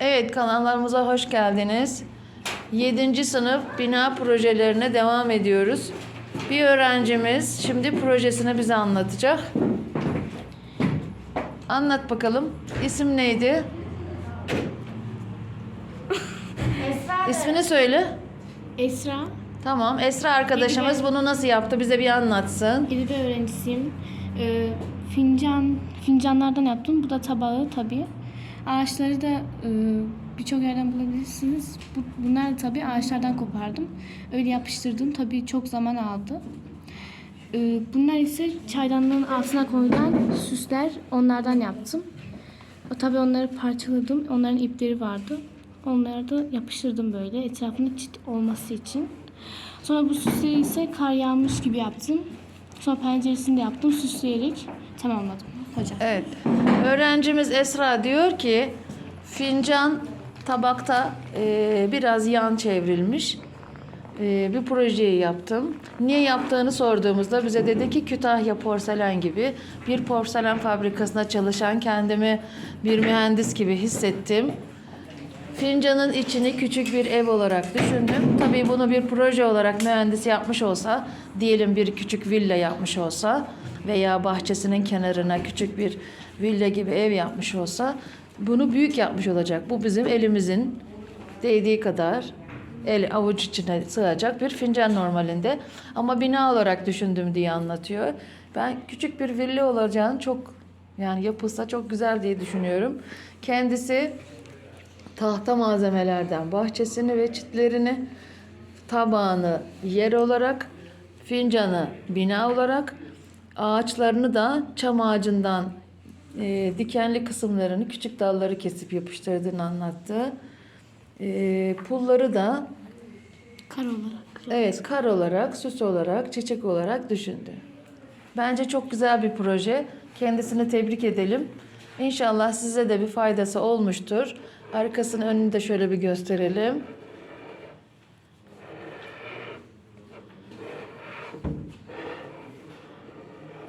Evet kanallarımıza hoş geldiniz. 7. sınıf bina projelerine devam ediyoruz. Bir öğrencimiz şimdi projesini bize anlatacak. Anlat bakalım. İsim neydi? Esra İsmini söyle. Esra, Tamam. Esra arkadaşımız İlgili- bunu nasıl yaptı? Bize bir anlatsın. İDB öğrencisiyim. Ee, fincan, fincanlardan yaptım. Bu da tabağı tabii. Ağaçları da e, birçok yerden bulabilirsiniz. Bu, bunlar tabii ağaçlardan kopardım. Öyle yapıştırdım. Tabii çok zaman aldı. Ee, bunlar ise çaydanlığın altına koyulan süsler. Onlardan yaptım. O, tabii onları parçaladım. Onların ipleri vardı. Onları da yapıştırdım böyle etrafında çit olması için. Sonra bu süsleri ise kar yağmış gibi yaptım. Sonra penceresini de yaptım süsleyerek tamamladım hocam. Evet. Öğrencimiz Esra diyor ki fincan tabakta e, biraz yan çevrilmiş. E, bir projeyi yaptım. Niye yaptığını sorduğumuzda bize dedi ki Kütahya Porselen gibi bir porselen fabrikasında çalışan kendimi bir mühendis gibi hissettim. Fincanın içini küçük bir ev olarak düşündüm. Tabii bunu bir proje olarak mühendis yapmış olsa, diyelim bir küçük villa yapmış olsa veya bahçesinin kenarına küçük bir villa gibi ev yapmış olsa bunu büyük yapmış olacak. Bu bizim elimizin değdiği kadar el avuç içine sığacak bir fincan normalinde. Ama bina olarak düşündüm diye anlatıyor. Ben küçük bir villa olacağını çok yani yapılsa çok güzel diye düşünüyorum. Kendisi tahta malzemelerden bahçesini ve çitlerini, tabağını yer olarak, fincanı bina olarak, ağaçlarını da çam ağacından e, dikenli kısımlarını, küçük dalları kesip yapıştırdığını anlattı. E, pulları da Kar olarak. Evet, kar olarak, süs olarak, çiçek olarak düşündü. Bence çok güzel bir proje. Kendisini tebrik edelim. İnşallah size de bir faydası olmuştur. Arkasını önünü de şöyle bir gösterelim.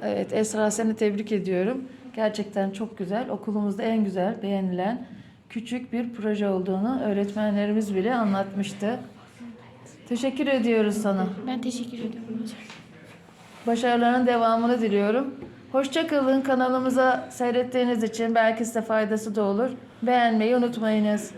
Evet Esra seni tebrik ediyorum. Gerçekten çok güzel. Okulumuzda en güzel, beğenilen küçük bir proje olduğunu öğretmenlerimiz bile anlatmıştı. Teşekkür ediyoruz sana. Ben teşekkür ediyorum hocam. Başarıların devamını diliyorum. Hoşça kalın. Kanalımıza seyrettiğiniz için belki size faydası da olur. Beğenmeyi unutmayınız.